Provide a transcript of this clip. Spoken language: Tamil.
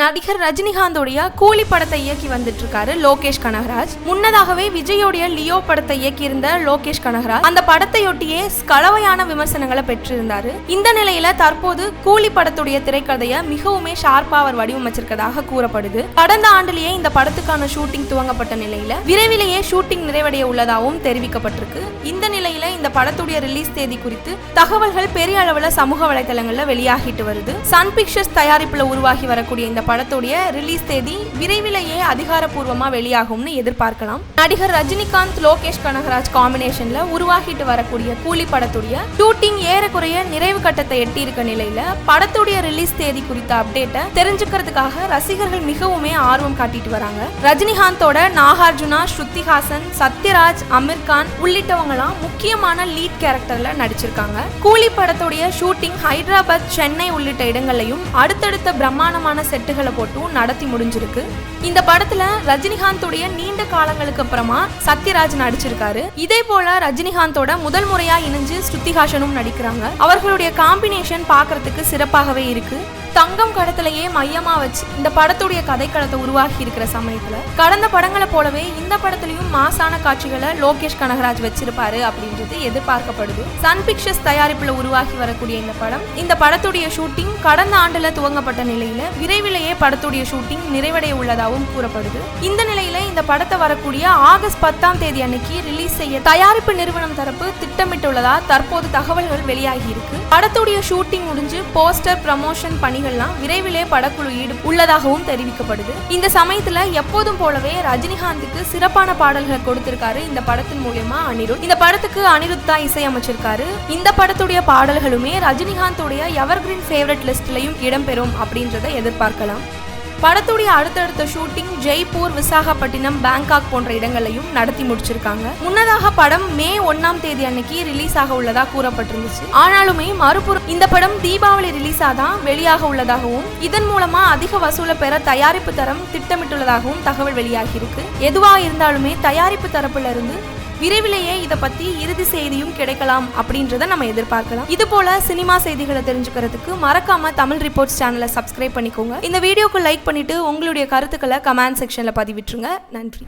நடிகர் ரஜினிகாந்தோடைய கூலி படத்தை இயக்கி வந்துட்டு இருக்காரு லோகேஷ் கனகராஜ். முன்னதாகவே விஜயோடைய லியோ படத்தை இயக்கியிருந்த லோகேஷ் கனகராஜ். அந்த படத்தையொட்டியே கலவையான விமர்சனங்களை பெற்றிருந்தாரு. இந்த நிலையில தற்போது கூலி படத்துடைய திரைக்கதையை மிகவுமே ஷார்ப்பா அவர் வடிவமைச்சிருக்கதாக கூறப்படுது. கடந்த ஆண்டிலேயே இந்த படத்துக்கான ஷூட்டிங் துவங்கப்பட்ட நிலையில விரைவிலேயே ஷூட்டிங் நிறைவடைய உள்ளதாகவும் தெரிவிக்கப்பட்டிருக்கு. இந்த நிலையில இந்த படத்துடைய ரிலீஸ் தேதி குறித்து தகவல்கள் பெரிய அளவுல சமூக வலைதளங்கள்ல வெளியாகிட்டு வருது. சன் பிக்சர்ஸ் தயாரிப்புல உருவாகி வரக்கூடிய இந்த படத்துடைய ரிலீஸ் தேதி விரைவிலேயே அதிகாரப்பூர்வமாக வெளியாகும்னு எதிர்பார்க்கலாம். நடிகர் ரஜினிகாந்த் லோகேஷ் கனகராஜ் காம்பினேஷன்ல உருவாகிட்டு வரக்கூடிய கூலி படத்துடைய ஷூட்டிங் ஏறக்குறைய நிறைவு கட்டத்தை எட்டி இருக்க நிலையில படத்துடைய ரிலீஸ் தேதி குறித்த அப்டேட்டை தெரிஞ்சுக்கிறதுக்காக ரசிகர்கள் மிகவுமே ஆர்வம் காட்டிட்டு வராங்க. ரஜினிகாந்தோட நாகார்ஜுனா ஸ்ருத்திஹாசன் சத்யராஜ் அமீர் கான் உள்ளிட்டவங்கலாம் முக்கியமான லீட் கேரக்டர்ல நடிச்சிருக்காங்க. கூலி படத்துடைய ஷூட்டிங் ஹைதராபாத் சென்னை உள்ளிட்ட இடங்களையும் அடுத்தடுத்த பிரம்மாண்டமான செட்டுகள் போட்டும் நடத்தி முடிஞ்சிருக்கு. இந்த படத்துல ரஜினிகாந்தோடைய நீண்ட காலங்களுக்கு அப்புறமா சத்யராஜ் நடிச்சிருக்காரு. இதே போல ரஜினிகாந்தோட முதல் முறையா இணைஞ்சு ஸ்ருத்திஹாசனும் நடிக்கிறாங்க. அவர்களுடைய காம்பினேஷன் பாக்குறதுக்கு சிறப்பாகவே இருக்கு. தங்கம் கடத்திலேயே மையமா வச்சு இந்த படத்துடைய கதைக்களத்தை உருவாக்கி இருக்கிற சமயத்துல கடந்த படங்களை போலவே இந்த படத்துலயும் மாசான காட்சிகளை லோகேஷ் கனகராஜ் வச்சிருப்பாரு அப்படின்றது எதிர்பார்க்கப்படுது. சன் பிக்சர்ஸ் தயாரிப்புல உருவாகி வரக்கூடிய இந்த படம் இந்த படத்துடைய ஷூட்டிங் கடந்த ஆண்டுல துவங்கப்பட்ட நிலையில விரைவிலேயே படத்துடைய ஷூட்டிங் நிறைவடைய உள்ளதாகவும் கூறப்படுது. இந்த நிலையில இந்த படத்தை வரக்கூடிய ஆகஸ்ட் பத்தாம் தேதி அன்னைக்கு ரிலீஸ் செய்ய தயாரிப்பு நிறுவனம் தரப்பு திட்டமிட்டுள்ளதா தற்போது தகவல்கள் வெளியாகி இருக்கு. படத்துடைய ஷூட்டிங் முடிஞ்சு போஸ்டர் ப்ரமோஷன் பணிகள்லாம் விரைவிலே படக்குழு ஈடு உள்ளதாகவும் தெரிவிக்கப்படுது. இந்த சமயத்துல எப்போதும் போலவே ரஜினிகாந்துக்கு சிறப்பான பாடல்களை கொடுத்திருக்காரு இந்த படத்தின் மூலியமா அனிருத். இந்த படத்துக்கு அனிருத் தான் இசையமைச்சிருக்காரு. இந்த படத்துடைய பாடல்களுமே ரஜினிகாந்தோடைய எவர்கிரீன் ஃபேவரட் லிஸ்ட்லயும் இடம்பெறும் அப்படின்றத எதிர்பார்க்கலாம். பார்க்கலாம். படத்துடைய அடுத்தடுத்த ஷூட்டிங் ஜெய்ப்பூர் விசாகப்பட்டினம் பேங்காக் போன்ற இடங்களையும் நடத்தி முடிச்சிருக்காங்க. முன்னதாக படம் மே ஒன்னாம் தேதி அன்னைக்கு ரிலீஸ் ஆக உள்ளதா கூறப்பட்டிருந்துச்சு. ஆனாலுமே மறுபுறம் இந்த படம் தீபாவளி ரிலீஸ் தான் வெளியாக உள்ளதாகவும் இதன் மூலமா அதிக வசூலை பெற தயாரிப்பு தரம் திட்டமிட்டுள்ளதாகவும் தகவல் வெளியாகி இருக்கு எதுவா இருந்தாலுமே தயாரிப்பு தரப்புல இருந்து விரைவிலேயே இதை பத்தி இறுதி செய்தியும் கிடைக்கலாம் அப்படின்றத நம்ம எதிர்பார்க்கலாம். இது போல சினிமா செய்திகளை தெரிஞ்சுக்கிறதுக்கு மறக்காம தமிழ் ரிப்போர்ட்ஸ் சேனலை சப்ஸ்கிரைப் பண்ணிக்கோங்க. இந்த வீடியோக்கு லைக் பண்ணிட்டு உங்களுடைய கருத்துக்களை கமெண்ட் செக்ஷன்ல பதிவிட்டுருங்க. நன்றி.